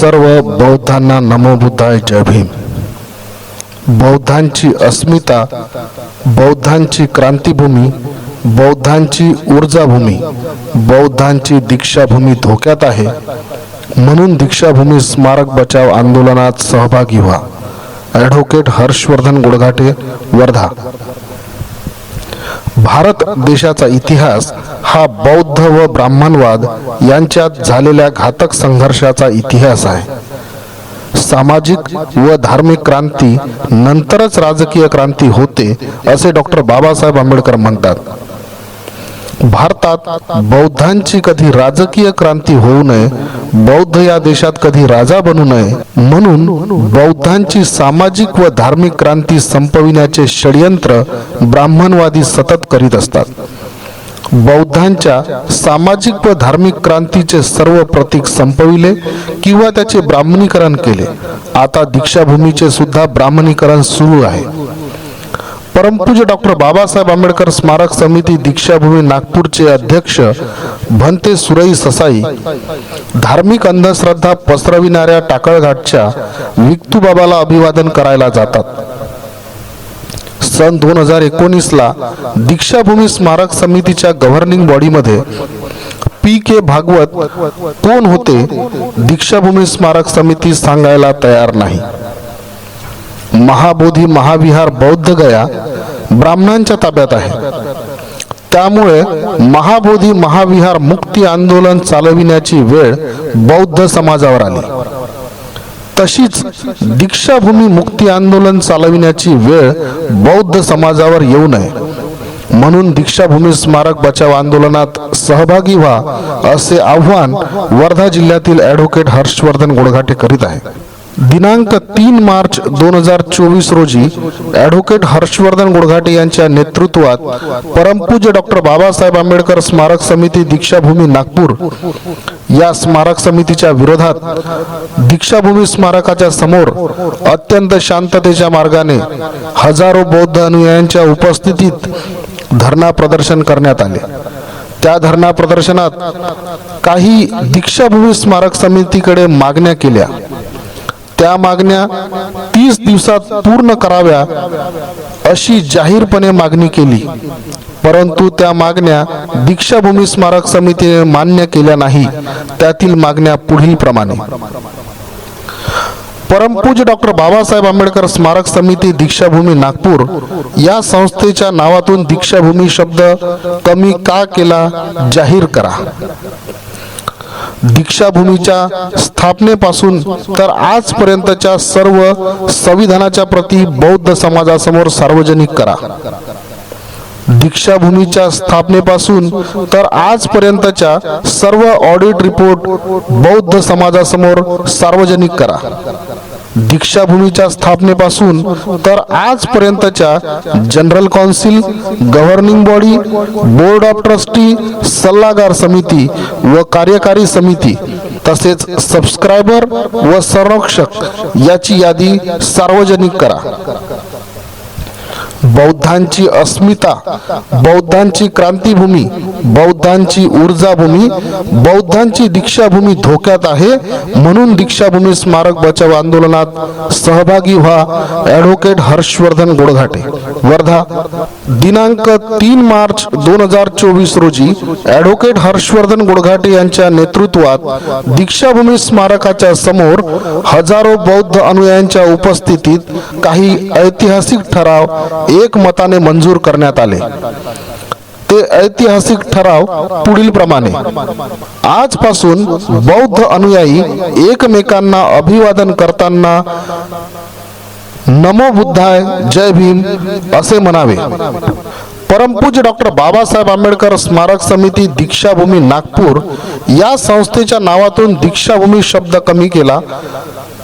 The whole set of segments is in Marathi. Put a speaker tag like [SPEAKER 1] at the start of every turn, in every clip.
[SPEAKER 1] सर्व बौद्धांना नमो बुद्धाय जय भीम. बौद्धांची अस्मिता बौद्धांची क्रांतीभूमी बौद्धांची ऊर्जाभूमी बौद्धांची दीक्षाभूमी धोक्यात आहे. म्हणून दीक्षाभूमी स्मारक बचाव आंदोलनात सहभागी व्हा. ॲडव्होकेट हर्षवर्धन गुडघाटे वर्धा. भारत देशाचा इतिहास हा बौद्ध व ब्राह्मणवाद यांच्यात झालेल्या घातक संघर्षाचा इतिहास आहे. सामाजिक व धार्मिक क्रांती नंतरच राजकीय क्रांती होते असे डॉक्टर बाबासाहेब आंबेडकर म्हणतात. भारतात बौद्धांची कधी राजकीय क्रांती होऊ नये बौद्ध या देशात कधी राजा बनू नये म्हणून बौद्धांची सामाजिक व धार्मिक क्रांती संपविण्याचे षडयंत्र ब्राह्मणवादी सतत करीत असतात. बौद्धांच्या सामाजिक व धार्मिक क्रांतीचे सर्व प्रतीक संपविले किंवा त्याचे ब्राह्मणीकरण केले. आता दीक्षाभूमीचे सुद्धा ब्राह्मणीकरण सुरू आहे. परमपूज्य डॉक्टर बाबासाहेब आंबेडकर स्मारक समिती दीक्षाभूमी नागपूरचे अध्यक्ष भंते सुरई ससाई धार्मिक अंधश्रद्धा पसरविणाऱ्या टाकळघाटच्या विक्तूबाबाला अभिवादन करायला जातात. सन दोन हजार एकोणीसला दीक्षाभूमी स्मारक समितीच्या गव्हर्निंग बॉडीमध्ये पी के भागवत कोण होते दीक्षाभूमी स्मारक समिती सांगायला तयार नाही. महाबोधी महाविहार बौद्ध गया ब्राह्मणांच्या ताब्यात आहे. त्यामुळे महाबोधी महाविहार मुक्ती आंदोलन चालविण्याची वेळ बौद्ध समाजावर आली. तशीच दीक्षाभूमी मुक्ती आंदोलन चालविण्याची वेळ बौद्ध समाजावर येऊ नये. म्हणून दीक्षाभूमी स्मारक बचाव आंदोलनात सहभागी व्हा असे आव्हान वर्धा जिल्ह्यातील ॲडव्होकेट हर्षवर्धन गोडघाटे करीत आहे दिनांक तीन मार्च दोन हजार चोवीस रोजी ॲडव्होकेट हर्षवर्धन गुडघाटे यांच्या नेतृत्वात परमपूज्य डॉक्टर बाबासाहेब आंबेडकर स्मारक समिती दीक्षाभूमी नागपूर या स्मारक समितीच्या विरोधात दीक्षाभूमी स्मारकाच्या समोर अत्यंत शांततेच्या मार्गाने हजारो बौद्ध अनुयायांच्या उपस्थितीत धरणा प्रदर्शन करण्यात आले. त्या धरणा प्रदर्शनात काही दीक्षाभूमी स्मारक समितीकडे मागण्या केल्या. त्या मागण्या तीस दिवसात पूर्ण कराव्या अशी जाहीरपणे मागणी केली. परंतु त्या मागण्या दीक्षाभूमी स्मारक समितीने मान्य केल्या नाही. त्यातील मागण्या पुढील प्रमाणे. परमपूज्य डॉक्टर बाबासाहेब आंबेडकर स्मारक समिती दीक्षाभूमी नागपूर या संस्थेच्या नावातून दीक्षाभूमी शब्द कमी का केला जाहीर करा. दीक्षाभूमीच्या स्थापनेपासून तर आजपर्यंतच्या सर्व संविधानाच्या प्रती बौद्ध समाजासमोर सार्वजनिक करा. दीक्षाभूमीच्या स्थापनेपासून तर आजपर्यंतच्या सर्व ऑडिट रिपोर्ट बौद्ध समाजासमोर सार्वजनिक करा. दीक्षाभूमीच्या स्थापनेपासून तर आजपर्यंतच्या general council governing body board of trustee सल्लागार समिती व कार्यकारी समिती तसेच सबस्क्रायबर व संरक्षक याची यादी सार्वजनिक करा. बौद्धांची अस्मिता बौद्धांची क्रांतीभूमी बौद्धांची ऊर्जाभूमी बौद्धांची दीक्षाभूमी धोक्यात आहे. म्हणून दीक्षाभूमी स्मारक बचाव आंदोलनात सहभागी व्हा. ॲडव्होकेट हर्षवर्धन गोडघाटे. वर्धा दिनांक तीन मार्च दोन हजार चोवीस रोजी ॲडव्होकेट हर्षवर्धन गोडघाटे यांच्या नेतृत्वात दीक्षाभूमी स्मारकाच्या समोर हजारो बौद्ध अनुयायांच्या उपस्थितीत काही ऐतिहासिक ठराव एक मताने मंजूर करण्यात आले. ते ऐतिहासिक ठराव पुढील प्रमाणे. आजपासून बौद्ध अनुयायी एकमेकांना अभिवादन करताना नमो बुद्धाय जय भीम असे म्हणावे. परमपूज्य डॉक्टर बाबासाहेब आंबेडकर स्मारक समिती दीक्षाभूमी नागपूर या संस्थेच्या नावातून दीक्षाभूमी शब्द कमी केला.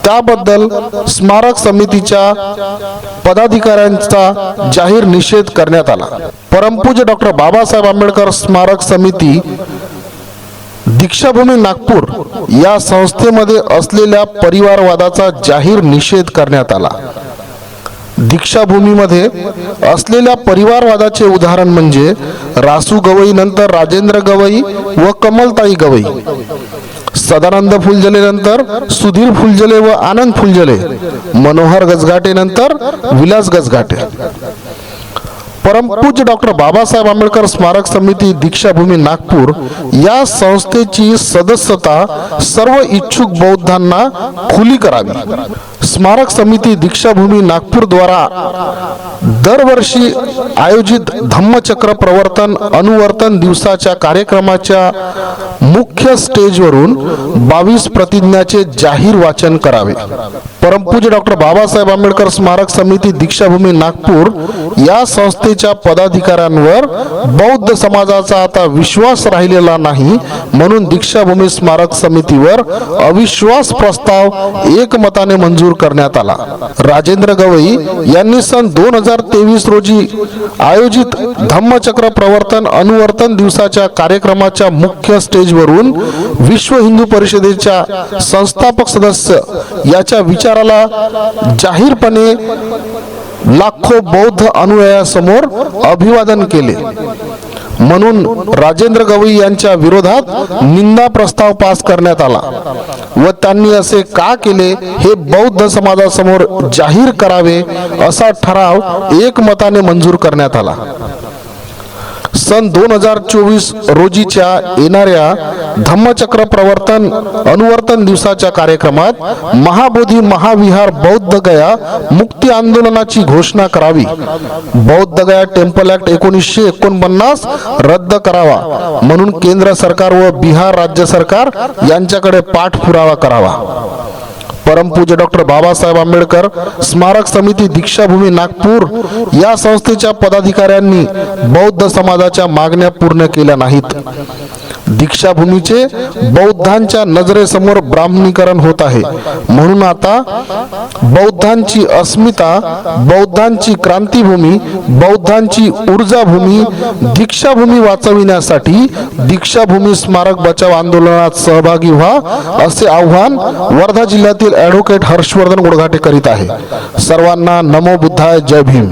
[SPEAKER 1] त्याबद्दल स्मारक समितीच्या पदाधिकाऱ्यांचा जाहीर निषेध करण्यात आला. परमपूज्य डॉक्टर बाबासाहेब आंबेडकर स्मारक समिती दीक्षाभूमी नागपूर या संस्थेमध्ये असलेल्या परिवारवादाचा जाहीर निषेध करण्यात आला. दीक्षाभूमीमध्ये असलेल्या परिवारवादाचे उदाहरण म्हणजे रासू गवई नंतर राजेंद्र गवई व कमलताई गवई. सदानंद फुलझले नंतर सुधीर फुलझले व आनंद फुलझले मनोहर गजघाटे नंतर विलास गजघाटे परमपूज्य डॉक्टर बाबासाहेब आंबेडकर स्मारक समिती दीक्षाभूमी नागपूर या संस्थेची सदस्यता सर्व इच्छुक बौद्धांना खुली करावी. स्मारक समिती दीक्षाभूमी नागपूरद्वारा दरवर्षी आयोजित धम्मचक्र प्रवर्तन अनुवर्तन दिवसाच्या कार्यक्रमाच्या मुख्य स्टेजवरून बावीस प्रतिज्ञाचे जाहीर वाचन करावे. परमपूज डॉक्टर बाबासाहेब आंबेडकर स्मारक समिती दीक्षाभूमी नागपूर या संस्थेच्या पदाधिकाऱ्यांवर बौद्ध समाजाचा आता विश्वास राहिलेला नाही म्हणून दीक्षाभूमी स्मारक समितीवर अविश्वास प्रस्ताव एकमताने मंजूर करण्यात आला. राजेंद्र गवई यांनी सन दोन हजार तेवीस रोजी आयोजित धम्मचक्र प्रवर्तन अनुवर्तन दिवसाच्या कार्यक्रमाच्या मुख्य स्टेजवरून विश्व हिंदू परिषदेच्या संस्थापक सदस्य याच्या विचाराला जाहीरपणे लाखो बौद्ध अनुयायासमोर अभिवादन केले. म्हणून राजेंद्र गवई यांच्या विरोधात निंदा प्रस्ताव पास करण्यात आला व त्यांनी असे का केले हे बौद्ध समाजासमोर जाहीर करावे असा ठराव एकमताने मंजूर करण्यात आला. सन दोन हजार चोवीस रोजीच्या येणाऱ्या धम्मचक्र प्रवर्तन अनुवर्तन दिवसाच्या कार्यक्रमात महाबोधी महाविहार बौद्ध गया मुक्ती आंदोलनाची घोषणा करावी. बौद्ध गया टेम्पल ऍक्ट एकोणीसशे एकोणपन्नास रद्द करावा. म्हणून केंद्र सरकार व बिहार राज्य सरकार यांच्याकडे पाठपुरावा करावा. परमपूज्य डॉक्टर बाबासाहेब आंबेडकर स्मारक समिती दीक्षाभूमी नागपूर या संस्थेच्या पदाधिकाऱ्यांनी बौद्ध समाजाच्या मागण्या पूर्ण केल्या नाहीत. दीक्षाभूमीचे बौद्धांच्या नजरेसमोर ब्राह्मणीकरण होत आहे. म्हणून आता बौद्धांची अस्मिता बौद्धांची क्रांतीभूमी बौद्धांची ऊर्जाभूमी दीक्षाभूमी वाचविण्यासाठी दीक्षाभूमी स्मारक बचाव आंदोलनात सहभागी व्हा असे आव्हान वर्धा जिल्ह्यातील ॲडव्होकेट हर्षवर्धन गोडघाटे करीत आहे. सर्वांना नमो बुद्धाय जय भीम.